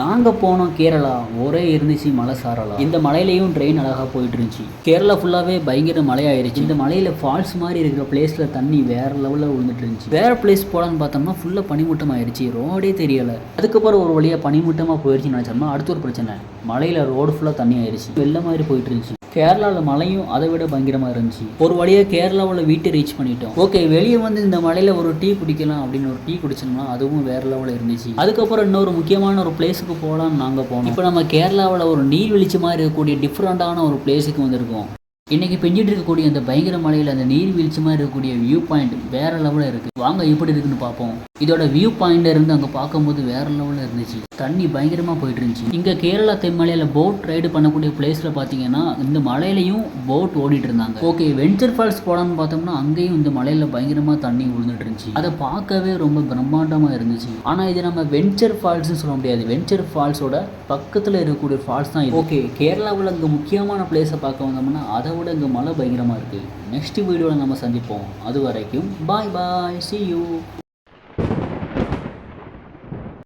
நாங்கள் போனோம் கேரளா ஒரே இருந்துச்சு மலை சாரலாம் இந்த மலையிலையும் ட்ரெயின் அழகாக போயிட்டு இருந்துச்சு கேரளா ஃபுல்லாகவே பயங்கர மழையாயிருச்சு இந்த மலையில் ஃபால்ஸ் மாதிரி இருக்கிற பிளேஸில் தண்ணி வேற லெவலில் விழுந்துட்டு இருந்துச்சு வேற பிளேஸ் போகலான்னு பார்த்தோம்னா ஃபுல்லாக பனிமூட்டம் ஆயிடுச்சு ரோடே தெரியலை. அதுக்கப்புறம் ஒரு வழியாக பனிமூட்டமாக போயிடுச்சுன்னு நினச்சோம்னா அடுத்த ஒரு பிரச்சனை. மலையில் ரோடு ஃபுல்லாக தண்ணி ஆயிடுச்சு வெள்ளம் மாதிரி போயிட்டு இருந்துச்சு கேரளாவில் மழையும் அதை விட பயங்கரமாக இருந்துச்சு. ஒரு வழியாக கேரளாவில் வீட்டை ரீச் பண்ணிட்டோம். ஓகே வெளியே வந்து இந்த மலையில் ஒரு டீ குடிக்கலாம் அப்படின்னு ஒரு டீ குடிச்சோம்னா அதுவும் வேற லெவலில் இருந்துச்சு. அதுக்கப்புறம் இன்னொரு முக்கியமான ஒரு பிளேஸுக்கு போகலான்னு நாங்கள் போனோம். இப்போ நம்ம கேரளாவில் ஒரு நீர்வீழ்ச்சி மாதிரி இருக்கக்கூடிய டிஃப்ரெண்ட்டான ஒரு பிளேஸுக்கு வந்திருக்கோம். இன்றைக்கி பெஞ்சிட்டு இருக்கக்கூடிய அந்த பயங்கர மலையில் அந்த நீர்வீழ்ச்சி மாதிரி இருக்கக்கூடிய வியூ பாயிண்ட் வேற லெவலில் இருக்குது வாங்க எப்படி இருக்குன்னு பார்ப்போம். இதோட வியூ பாயிண்ட்ல இருந்து அங்கே பார்க்கும்போது வேற லெவலில் இருந்துச்சு. தண்ணி பயங்கரமாக போயிட்டு இருந்துச்சு. இங்கே கேரளா தென்மலையில் போட் ரைடு பண்ணக்கூடிய பிளேஸில் பார்த்தீங்கன்னா இந்த மலையிலையும் போட் ஓடிட்டு இருந்தாங்க. ஓகே வெஞ்சர் ஃபால்ஸ் போலான்னு பார்த்தோம்னா அங்கேயும் இந்த மலையில் பயங்கரமாக தண்ணி விழுந்துட்டு இருந்துச்சு. அதை பார்க்கவே ரொம்ப பிரம்மாண்டமாக இருந்துச்சு. ஆனால் இது நம்ம வெஞ்சர் ஃபால்ஸ்னு சொல்ல முடியாது. வெஞ்சர் ஃபால்ஸோட பக்கத்தில் இருக்கக்கூடிய ஃபால்ஸ் தான் ஓகே கேரளாவில் இங்கே முக்கியமான பிளேஸை பார்க்க வந்தோம்னா அதை விட இங்கே மழை பயங்கரமாக இருக்குது நெக்ஸ்ட் வீடியோவில் நம்ம சந்திப்போம். அது வரைக்கும் பாய் பாய் சி யூ